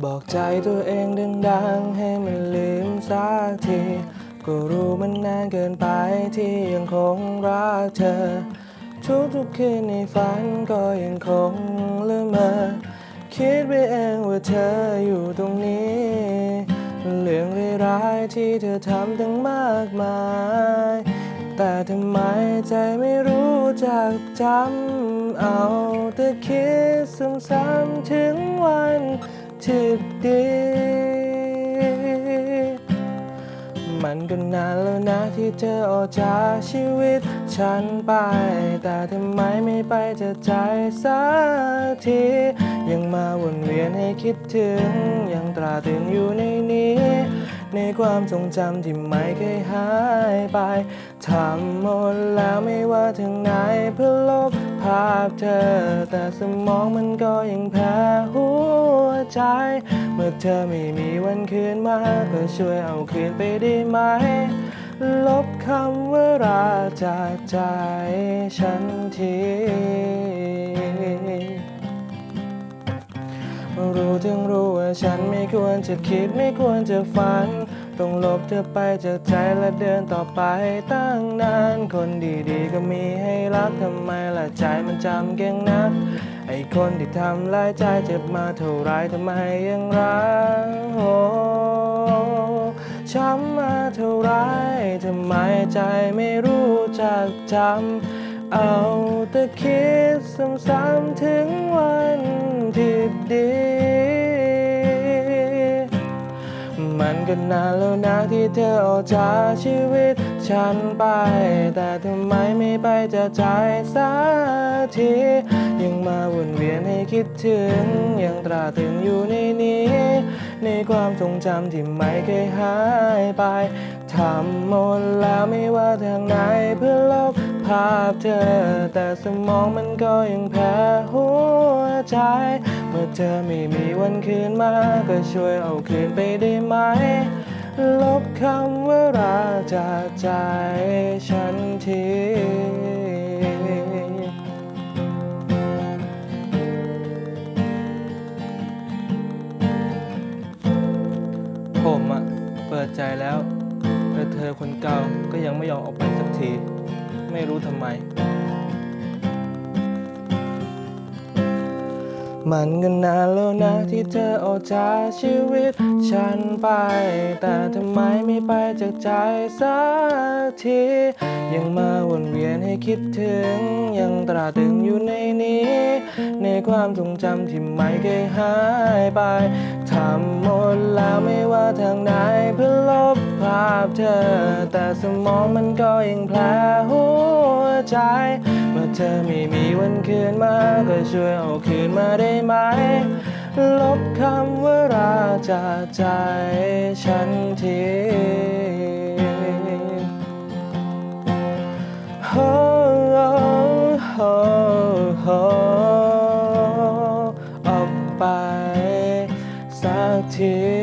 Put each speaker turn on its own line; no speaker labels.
บอกใจตัวเองดังๆ ให้มันลืมสักที ก็รู้มันนานเกินไปที่ยังคงรักเธอ ทุกๆคืนในฝันก็ยังคงละเมอคิดไปเองว่าเธออยู่ตรงนี้ เรื่องร้ายๆที่เธอทำตั้งมากมาย แต่ทำไมใจไม่รู้จักจำเอาแต่คิดซ้ำๆถึงวัน ที่ดีมันก็นานแล้วนะที่เธอออกจากชีวิต ฉันไป แต่ทำไมไม่ไปจากใจสักที ยังมาวนเวียนให้คิดถึง ยังตราตรึงอยู่ในนี้ ในความทรงจำที่ไม่เคยหายไปทำหมดแล้วไม่ว่าทางไหนเพื่อลบาพเธอ แต่สมองมันก็ยังแพ้หัวใจ เมื่อเธอไม่มีวันคืนมาก็ช่วยเอาคืนไปได้ไหม ลบคำว่ารักจากใจฉันทีรู้ถึงรู้ว่าฉันไม่ควรจะคิดไม่ควรจะฝัน ต้องลบเธอไปจากใจและเดินต่อไปตั้งนาน คนดีๆก็มีให้รักทำไมละใจมันจำเก่งนัก ไอคนที่ทำร้ายใจเจ็บมาเท่าไรทำไมยังรักโอ้ช้ำมาเท่าไรทำไมใจไม่รู้จักจำเอาแต่คิดซ้ำๆถึงวันที่ดี มันก็นานแล้วนะที่เธอออกจากชีวิต ฉันไป แต่ทำไมไม่ไปจากใจสักที ยังมาวนเวียนให้คิดถึง ยังตราตรึงอยู่ในนี้ ในความทรงจำที่ไม่เคยหายไปทำหมดแล้วไม่ว่าทางไหนเพื่อลบาพเธอ แต่สมองมันก็ยังแพ้หัวใจ เมื่อเธอไม่มีวันคืนมา ก็ช่วยเอาคืนไปได้ไหม ลบคำว่ารักจากใจฉันทีผมอะเปิดใจแล้ว แต่เธอคนเก่าก็ยังไม่ยอมออกไปสักที ไม่รู้ทำไม มันก็นานแล้วนะที่เธอออกจากชีวิต ฉันไป แต่ทำไมไม่ไปจากใจสักที ยังมาวนเวียนให้คิดถึง ยังตราตรึงอยู่ในนี้ ในความทรงจำที่ไม่เคยหายไปทำหมดแล้วไม่ว่าทางไหนเพื่อลบภาพเธอ แต่สมองมันก็ยังแผลหัวใจ เมื่อเธอไม่มีวันคืนมา ก็ช่วยเอาคืนมาได้ไหม ลบคำว่ารักจากใจฉันทีโฮโฮโฮโฮออกไปสักที